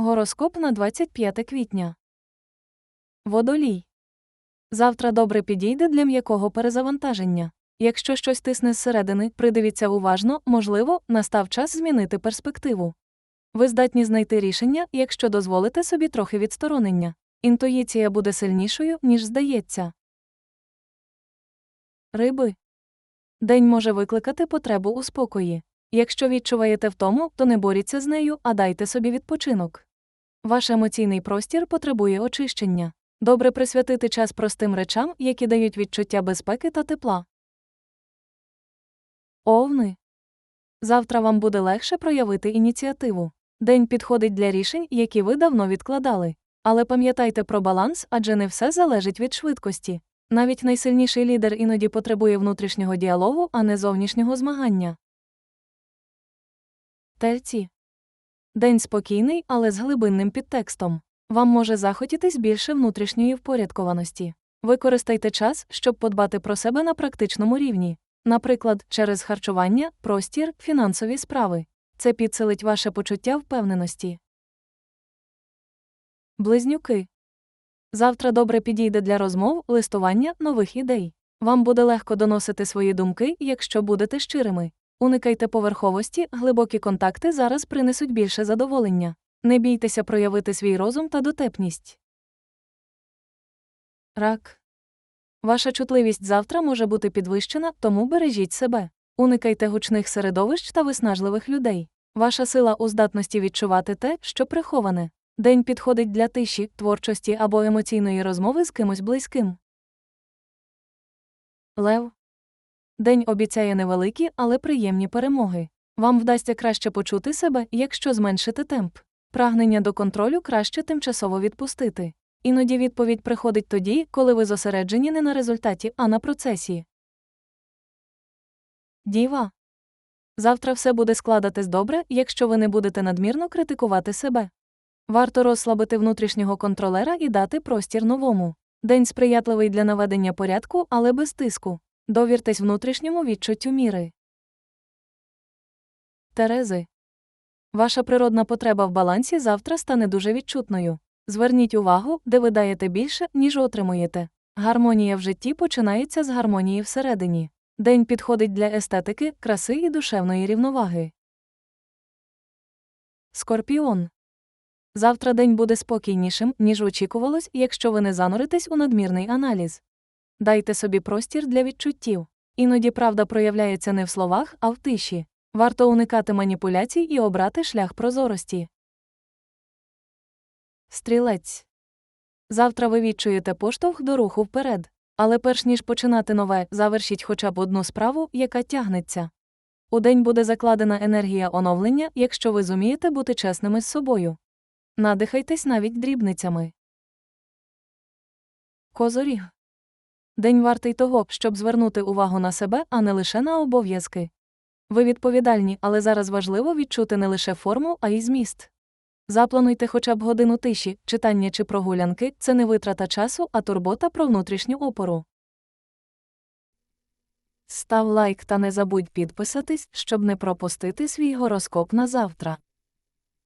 Гороскоп на 25 квітня. Водолій. Завтра добре підійде для м'якого перезавантаження. Якщо щось тисне зсередини, придивіться уважно, можливо, настав час змінити перспективу. Ви здатні знайти рішення, якщо дозволите собі трохи відсторонення. Інтуїція буде сильнішою, ніж здається. Риби. День може викликати потребу у спокої. Якщо відчуваєте втому, то не боріться з нею, а дайте собі відпочинок. Ваш емоційний простір потребує очищення. Добре присвятити час простим речам, які дають відчуття безпеки та тепла. Овни. Завтра вам буде легше проявити ініціативу. День підходить для рішень, які ви давно відкладали. Але пам'ятайте про баланс, адже не все залежить від швидкості. Навіть найсильніший лідер іноді потребує внутрішнього діалогу, а не зовнішнього змагання. Тельці. День спокійний, але з глибинним підтекстом. Вам може захотітись більше внутрішньої впорядкованості. Використайте час, щоб подбати про себе на практичному рівні. Наприклад, через харчування, простір, фінансові справи. Це підсилить ваше почуття впевненості. Близнюки. Завтра добре підійде для розмов, листування, нових ідей. Вам буде легко доносити свої думки, якщо будете щирими. Уникайте поверховості, глибокі контакти зараз принесуть більше задоволення. Не бійтеся проявити свій розум та дотепність. Рак. Ваша чутливість завтра може бути підвищена, тому бережіть себе. Уникайте гучних середовищ та виснажливих людей. Ваша сила у здатності відчувати те, що приховане. День підходить для тиші, творчості або емоційної розмови з кимось близьким. Лев. День обіцяє невеликі, але приємні перемоги. Вам вдасться краще почути себе, якщо зменшите темп. Прагнення до контролю краще тимчасово відпустити. Іноді відповідь приходить тоді, коли ви зосереджені не на результаті, а на процесі. Діва. Завтра все буде складатись добре, якщо ви не будете надмірно критикувати себе. Варто розслабити внутрішнього контролера і дати простір новому. День сприятливий для наведення порядку, але без тиску. Довіртесь внутрішньому відчуттю міри. Терези. Ваша природна потреба в балансі завтра стане дуже відчутною. Зверніть увагу, де ви даєте більше, ніж отримуєте. Гармонія в житті починається з гармонії всередині. День підходить для естетики, краси і душевної рівноваги. Скорпіон. Завтра день буде спокійнішим, ніж очікувалось, якщо ви не зануритесь у надмірний аналіз. Дайте собі простір для відчуттів. Іноді правда проявляється не в словах, а в тиші. Варто уникати маніпуляцій і обрати шлях прозорості. Стрілець. Завтра ви відчуєте поштовх до руху вперед. Але перш ніж починати нове, завершіть хоча б одну справу, яка тягнеться. У день буде закладена енергія оновлення, якщо ви зумієте бути чесними з собою. Надихайтесь навіть дрібницями. Козоріг. День вартий того, щоб звернути увагу на себе, а не лише на обов'язки. Ви відповідальні, але зараз важливо відчути не лише форму, а й зміст. Заплануйте хоча б годину тиші, читання чи прогулянки це не витрата часу, а турбота про внутрішню опору. Став лайк та не забудь підписатись, щоб не пропустити свій гороскоп на завтра.